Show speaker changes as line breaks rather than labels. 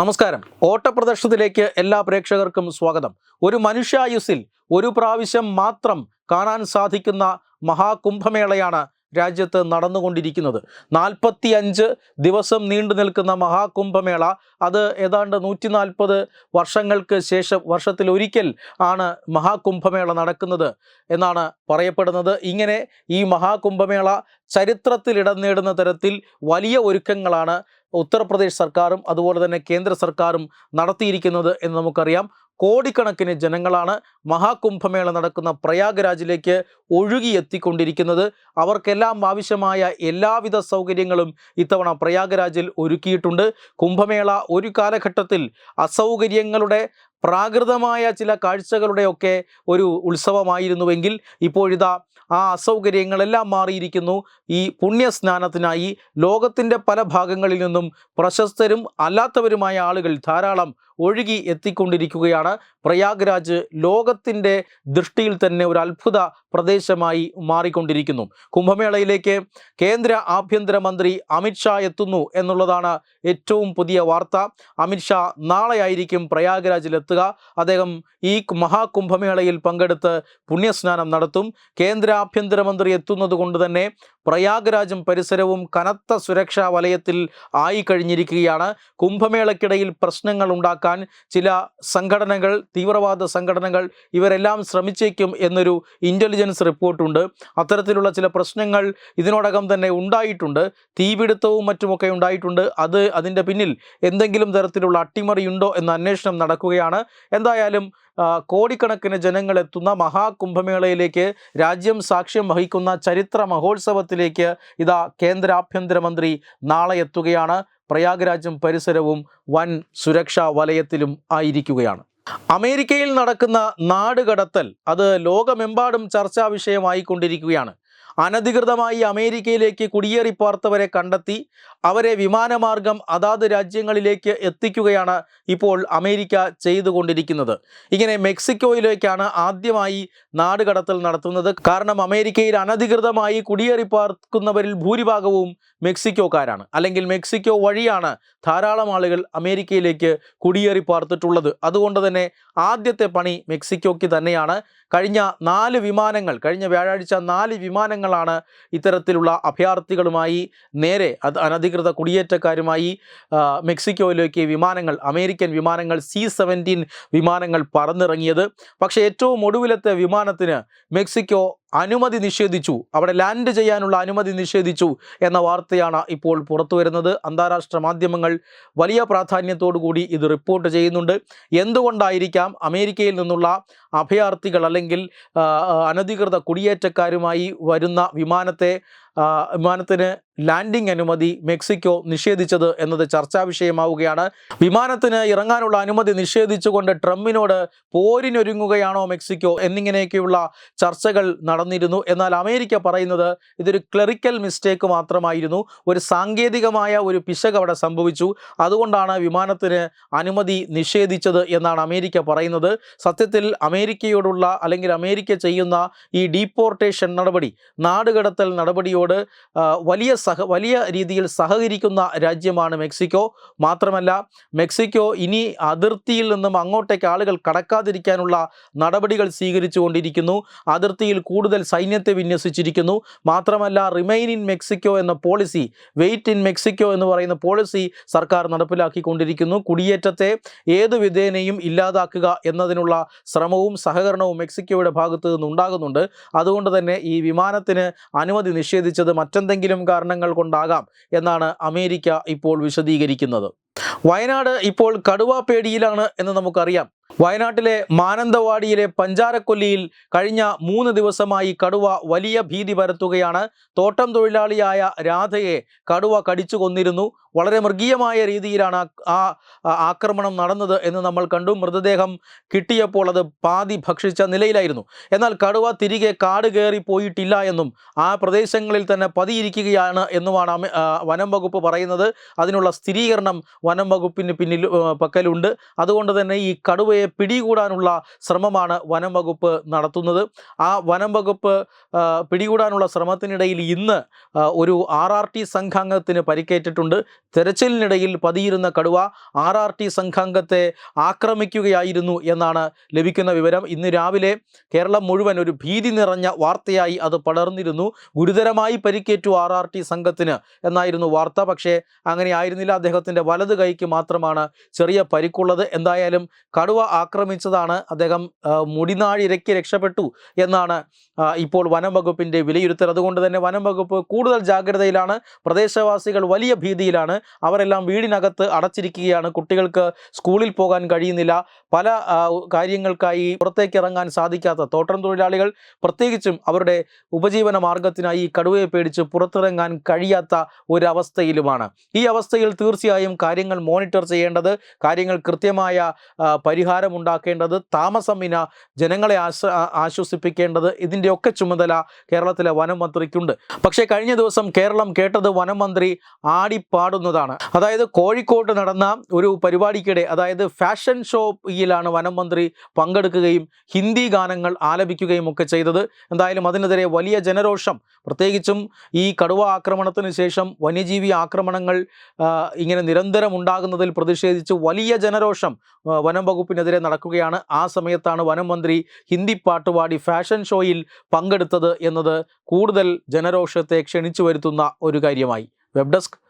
നമസ്കാരം. ഓട്ടപ്രദർശനത്തിലേക്ക് എല്ലാ പ്രേക്ഷകർക്കും സ്വാഗതം. ഒരു മനുഷ്യായുസിൽ ഒരു പ്രാവശ്യം മാത്രം കാണാൻ സാധിക്കുന്ന മഹാകുംഭമേളയാണ് രാജ്യത്ത് നടന്നുകൊണ്ടിരിക്കുന്നത്. നാൽപ്പത്തി അഞ്ച് ദിവസം നീണ്ടു നിൽക്കുന്ന മഹാകുംഭമേള അത് ഏതാണ്ട് നൂറ്റി നാൽപ്പത് വർഷങ്ങൾക്ക് ശേഷം വർഷത്തിൽ ഒരിക്കൽ ആണ് മഹാകുംഭമേള നടക്കുന്നത് എന്നാണ് പറയപ്പെടുന്നത്. ഇങ്ങനെ ഈ മഹാകുംഭമേള ചരിത്രത്തിൽ ഇടം നേടുന്ന തരത്തിൽ വലിയ ഒരുക്കങ്ങളാണ് ഉത്തർപ്രദേശ് സർക്കാരും അതുപോലെ തന്നെ കേന്ദ്ര സർക്കാരും നടത്തിയിരിക്കുന്നത് എന്ന് നമുക്കറിയാം. കോടിക്കണക്കിന് ജനങ്ങളാണ് മഹാകുംഭമേള നടക്കുന്ന പ്രയാഗ്രാജിലേക്ക് ഒഴുകിയെത്തിക്കൊണ്ടിരിക്കുന്നത്. അവർക്കെല്ലാം ആവശ്യമായ എല്ലാവിധ സൗകര്യങ്ങളും ഇത്തവണ പ്രയാഗ്രാജിൽ ഒരുക്കിയിട്ടുണ്ട്. കുംഭമേള ഒരു കാലഘട്ടത്തിൽ അസൗകര്യങ്ങളുടെ പ്രാകൃതമായ ചില കാഴ്ചകളുടെയൊക്കെ ഒരു ഉത്സവമായിരുന്നുവെങ്കിൽ ഇപ്പോഴിതാ ആ അസൗകര്യങ്ങളെല്ലാം മാറിയിരിക്കുന്നു. ഈ പുണ്യസ്നാനത്തിനായി ലോകത്തിന്റെ പല ഭാഗങ്ങളിൽ നിന്നും പ്രശസ്തരും അല്ലാത്തവരുമായ ആളുകൾ ധാരാളം ഒഴുകി എത്തിക്കൊണ്ടിരിക്കുകയാണ്. പ്രയാഗ്രാജ് ലോകത്തിന്റെ ദൃഷ്ടിയിൽ തന്നെ ഒരു അത്ഭുത പ്രദേശമായി മാറിക്കൊണ്ടിരിക്കുന്നു. കുംഭമേളയിലേക്ക് കേന്ദ്ര ആഭ്യന്തരമന്ത്രി അമിത്ഷാ എത്തുന്നു എന്നുള്ളതാണ് ഏറ്റവും പുതിയ വാർത്ത. അമിത്ഷാ നാളെയായിരിക്കും പ്രയാഗ്രാജിലെത്തുക അദ്ദേഹം ഈ മഹാകുംഭമേളയിൽ പങ്കെടുത്ത് പുണ്യസ്നാനം നടത്തും. കേന്ദ്ര ആഭ്യന്തരമന്ത്രി എത്തുന്നത് കൊണ്ട് തന്നെ പ്രയാഗ്രാജും പരിസരവും കനത്ത സുരക്ഷാ വലയത്തിൽ ആയി കഴിഞ്ഞിരിക്കുകയാണ്. കുംഭമേളയ്ക്കിടയിൽ പ്രശ്നങ്ങൾ ഉണ്ടാക്കാൻ ചില സംഘടനകൾ തീവ്രവാദ സംഘടനകൾ ഇവരെല്ലാം ശ്രമിച്ചേക്കും എന്നൊരു ഇന്റലിജൻസ് റിപ്പോർട്ടുണ്ട് അത്തരത്തിലുള്ള ചില പ്രശ്നങ്ങൾ ഇതിനോടകം തന്നെ ഉണ്ടായിട്ടുണ്ട്. തീപിടുത്തവും മറ്റുമൊക്കെ ഉണ്ടായിട്ടുണ്ട്. അത് അതിന്റെ പിന്നിൽ എന്തെങ്കിലും തരത്തിലുള്ള അട്ടിമറിയുണ്ടോ എന്ന അന്വേഷണം നടക്കുകയാണ്. എന്തായാലും കോടിക്കണക്കിന് ജനങ്ങളെത്തുന്ന മഹാകുംഭമേളയിലേക്ക് രാജ്യം സാക്ഷ്യം വഹിക്കുന്ന ചരിത്ര മഹോത്സവത്തിലേക്ക് ഇതാ കേന്ദ്ര ആഭ്യന്തരമന്ത്രി നാളെ എത്തുകയാണ്. പ്രയാഗ്രാജും പരിസരവും വൻ സുരക്ഷാ വലയത്തിലും ആയിരിക്കുകയാണ്. അമേരിക്കയിൽ നടക്കുന്ന നാടുകടത്തൽ അത് ലോകമെമ്പാടും ചർച്ചാ വിഷയമായിക്കൊണ്ടിരിക്കുകയാണ്. അനധികൃതമായി അമേരിക്കയിലേക്ക് കുടിയേറി പാർത്തവരെ കണ്ടെത്തി അവരെ വിമാനമാർഗം അതാത് രാജ്യങ്ങളിലേക്ക് എത്തിക്കുകയാണ് ഇപ്പോൾ അമേരിക്ക ചെയ്തുകൊണ്ടിരിക്കുന്നത്. ഇങ്ങനെ മെക്സിക്കോയിലേക്കാണ് ആദ്യമായി നാടുകടത്തൽ നടത്തുന്നത്. കാരണം അമേരിക്കയിൽ അനധികൃതമായി കുടിയേറി പാർക്കുന്നവരിൽ ഭൂരിഭാഗവും മെക്സിക്കോക്കാരാണ്. അല്ലെങ്കിൽ മെക്സിക്കോ വഴിയാണ് ധാരാളം ആളുകൾ അമേരിക്കയിലേക്ക് കുടിയേറി പാർത്തിട്ടുള്ളത് അതുകൊണ്ട് തന്നെ ആദ്യത്തെ പണി മെക്സിക്കോയ്ക്ക് തന്നെയാണ്. കഴിഞ്ഞ നാല് വിമാനങ്ങൾ കഴിഞ്ഞ വ്യാഴാഴ്ച നാല് വിമാനങ്ങളാണ് ഇത്തരത്തിലുള്ള അഭയാർത്ഥികളുമായി നേരെ അത് അനധികൃത കുടിയേറ്റക്കാരുമായി ആ, മെക്സിക്കോയിലേക്ക് വിമാനങ്ങൾ അമേരിക്കൻ വിമാനങ്ങൾ സി സെവന്റീൻ വിമാനങ്ങൾ പറന്നിറങ്ങിയത്. പക്ഷേ ഏറ്റവും ഒടുവിലത്തെ വിമാനത്തിന് മെക്സിക്കോ അനുമതി നിഷേധിച്ചു. അവിടെ ലാൻഡ് ചെയ്യാനുള്ള അനുമതി നിഷേധിച്ചു എന്ന വാർത്തയാണ് ഇപ്പോൾ പുറത്തു വരുന്നത്. അന്താരാഷ്ട്ര മാധ്യമങ്ങൾ വലിയ പ്രാധാന്യത്തോടു കൂടി ഇത് റിപ്പോർട്ട് ചെയ്യുന്നുണ്ട്. എന്തുകൊണ്ടായിരിക്കാം അമേരിക്കയിൽ നിന്നുള്ള അഭയാർത്ഥികൾ അല്ലെങ്കിൽ അനധികൃത കുടിയേറ്റക്കാരുമായി വരുന്ന വിമാനത്തെ വിമാനത്തിന് ലാൻഡിംഗ് അനുമതി മെക്സിക്കോ നിഷേധിച്ചത് എന്നത് ചർച്ചാ വിഷയമാവുകയാണ്. വിമാനത്തിന് ഇറങ്ങാനുള്ള അനുമതി നിഷേധിച്ചുകൊണ്ട് ട്രംപിനോട് പോരിനൊരുങ്ങുകയാണോ മെക്സിക്കോ എന്നിങ്ങനെയൊക്കെയുള്ള ചർച്ചകൾ നടന്നിരുന്നു. എന്നാൽ അമേരിക്ക പറയുന്നത് ഇതൊരു ക്ലറിക്കൽ മിസ്റ്റേക്ക് മാത്രമായിരുന്നു. ഒരു സാങ്കേതികമായ ഒരു പിശക് അവിടെ സംഭവിച്ചു. അതുകൊണ്ടാണ് വിമാനത്തിന് അനുമതി നിഷേധിച്ചത് എന്നാണ് അമേരിക്ക പറയുന്നത്. സത്യത്തിൽ അമേരിക്കയോടുള്ള അല്ലെങ്കിൽ അമേരിക്ക ചെയ്യുന്ന ഈ ഡീപ്പോർട്ടേഷൻ നടപടി നാടുകടത്തൽ നടപടിയോട് വലിയ സഹ വലിയ രീതിയിൽ സഹകരിക്കുന്ന രാജ്യമാണ് മെക്സിക്കോ. മാത്രമല്ല മെക്സിക്കോ ഇനി അതിർത്തിയിൽ നിന്നും അങ്ങോട്ടേക്ക് ആളുകൾ കടക്കാതിരിക്കാനുള്ള നടപടികൾ സ്വീകരിച്ചുകൊണ്ടിരിക്കുന്നു. അതിർത്തിയിൽ കൂടുതൽ സൈന്യത്തെ വിന്യസിച്ചിരിക്കുന്നു. മാത്രമല്ല റിമൈൻ ഇൻ മെക്സിക്കോ എന്ന പോളിസി വെയിറ്റ് ഇൻ മെക്സിക്കോ എന്ന് പറയുന്ന പോളിസി സർക്കാർ നടപ്പിലാക്കിക്കൊണ്ടിരിക്കുന്നു. കുടിയേറ്റത്തെ ഏത് വിധേനയും ഇല്ലാതാക്കുക എന്നതിനുള്ള ശ്രമവും സഹകരണവും മെക്സിക്കോയുടെ ഭാഗത്തു നിന്നുണ്ടാകുന്നുണ്ട്. അതുകൊണ്ട് തന്നെ ഈ വിമാനത്തിന് അനുമതി നിഷേധിച്ചത് മറ്റെന്തെങ്കിലും കാരണങ്ങൾ കൊണ്ടാകാം എന്നാണ് അമേരിക്ക ഇപ്പോൾ വിശദീകരിക്കുന്നത്. വയനാട് ഇപ്പോൾ കടുവാ പേടിയിലാണ് എന്ന് നമുക്കറിയാം. വയനാട്ടിലെ മാനന്തവാടിയിലെ പഞ്ചാരക്കൊല്ലിയിൽ കഴിഞ്ഞ മൂന്ന് ദിവസമായി കടുവ വലിയ ഭീതി പരത്തുകയാണ്. തോട്ടം തൊഴിലാളിയായ രാധയെ കടുവ കടിച്ചു കൊന്നിരുന്നു. വളരെ മൃഗീയമായ രീതിയിലാണ് ആ- ആക്രമണം നടന്നത് എന്ന് നമ്മൾ കണ്ടു. മൃതദേഹം കിട്ടിയപ്പോൾ അത് പാതി ഭക്ഷിച്ച നിലയിലായിരുന്നു. എന്നാൽ കടുവ തിരികെ കാട് കയറി പോയിട്ടില്ല എന്നും ആ പ്രദേശങ്ങളിൽ തന്നെ പതിയിരിക്കുകയാണ് എന്നുമാണ് വനം വകുപ്പ് പറയുന്നത്. അതിനുള്ള സ്ഥിരീകരണം വനം വകുപ്പിന് പിന്നിൽ പക്കലുണ്ട്. അതുകൊണ്ട് തന്നെ ഈ കടുവയെ പിടികൂടാനുള്ള ശ്രമമാണ് വനം വകുപ്പ് നടത്തുന്നത്. ആ വനം വകുപ്പ് പിടികൂടാനുള്ള ശ്രമത്തിനിടയിൽ ഇന്ന് ഒരു ആർ ആർ ടി സംഘാംഗത്തിന് പരിക്കേറ്റിട്ടുണ്ട്. തെരച്ചിലിനിടയിൽ പതിയിരുന്ന കടുവ ആർ ആർ ടി സംഘാംഗത്തെ ആക്രമിക്കുകയായിരുന്നു എന്നാണ് ലഭിക്കുന്ന വിവരം. ഇന്ന് രാവിലെ കേരളം മുഴുവൻ ഒരു ഭീതി നിറഞ്ഞ വാർത്തയായി അത് പടർന്നിരുന്നു. ഗുരുതരമായി പരിക്കേറ്റു ആർ ആർ ടി സംഘത്തിന് എന്നായിരുന്നു വാർത്ത. പക്ഷേ അങ്ങനെ ആയിരുന്നില്ല. അദ്ദേഹത്തിന്റെ വലത് കൈക്ക് മാത്രമാണ് ചെറിയ പരിക്കുള്ളത്. എന്തായാലും കടുവ ആക്രമിച്ചതാണ്. അദ്ദേഹം മുടിനാഴിരയ്ക്ക് രക്ഷപ്പെട്ടു എന്നാണ് ഇപ്പോൾ വനം വകുപ്പിന്റെ വിലയിരുത്തൽ. അതുകൊണ്ട് തന്നെ വനം വകുപ്പ് കൂടുതൽ ജാഗ്രതയിലാണ്. പ്രദേശവാസികൾ വലിയ ഭീതിയിലാണ്. അവരെല്ലാം വീടിനകത്ത് അടച്ചിരിക്കുകയാണ്. കുട്ടികൾക്ക് സ്കൂളിൽ പോകാൻ കഴിയുന്നില്ല. പല കാര്യങ്ങൾക്കായി പുറത്തേക്ക് ഇറങ്ങാൻ സാധിക്കാത്ത തോട്ടം തൊഴിലാളികൾ പ്രത്യേകിച്ചും അവരുടെ ഉപജീവന മാർഗത്തിനായി കടുവയെ പേടിച്ച് പുറത്തിറങ്ങാൻ കഴിയാത്ത ഒരവസ്ഥയിലുമാണ്. ഈ അവസ്ഥയിൽ തീർച്ചയായും കാര്യങ്ങൾ മോണിറ്റർ ചെയ്യേണ്ടത് കാര്യങ്ങൾ കൃത്യമായ പരിഹാരം പരിഹാരമുണ്ടാക്കേണ്ടത് താമസം വിന ജനങ്ങളെ ആശ്വ ആശ്വസിപ്പിക്കേണ്ടത് ഇതിന്റെയൊക്കെ ചുമതല കേരളത്തിലെ വനം മന്ത്രിക്കുണ്ട്. പക്ഷേ കഴിഞ്ഞ ദിവസം കേരളം കേട്ടത് വനം മന്ത്രി ആടിപ്പാടുന്നതാണ് അതായത് കോഴിക്കോട്ട് നടന്ന ഒരു പരിപാടിക്കിടെ അതായത് ഫാഷൻ ഷോയിലാണ് വനം മന്ത്രി പങ്കെടുക്കുകയും ഹിന്ദി ഗാനങ്ങൾ ആലപിക്കുകയും ഒക്കെ ചെയ്തത്. എന്തായാലും അതിനെതിരെ വലിയ ജനരോഷം. പ്രത്യേകിച്ചും ഈ കടുവ ആക്രമണത്തിന് ശേഷം വന്യജീവി ആക്രമണങ്ങൾ ഇങ്ങനെ നിരന്തരം ഉണ്ടാകുന്നതിൽ പ്രതിഷേധിച്ച് വലിയ ജനരോഷം വനം വകുപ്പിനെതിരെ നടക്കുകയാണ്. ആ സമയത്താണ് വനം മന്ത്രി ഹിന്ദി പാട്ടുപാടി ഫാഷൻ ഷോയിൽ പങ്കെടുത്തത് എന്നത് കൂടുതൽ ജനരോഷത്തെ ക്ഷണിച്ചു വരുത്തുന്ന ഒരു കാര്യമായി. Web desk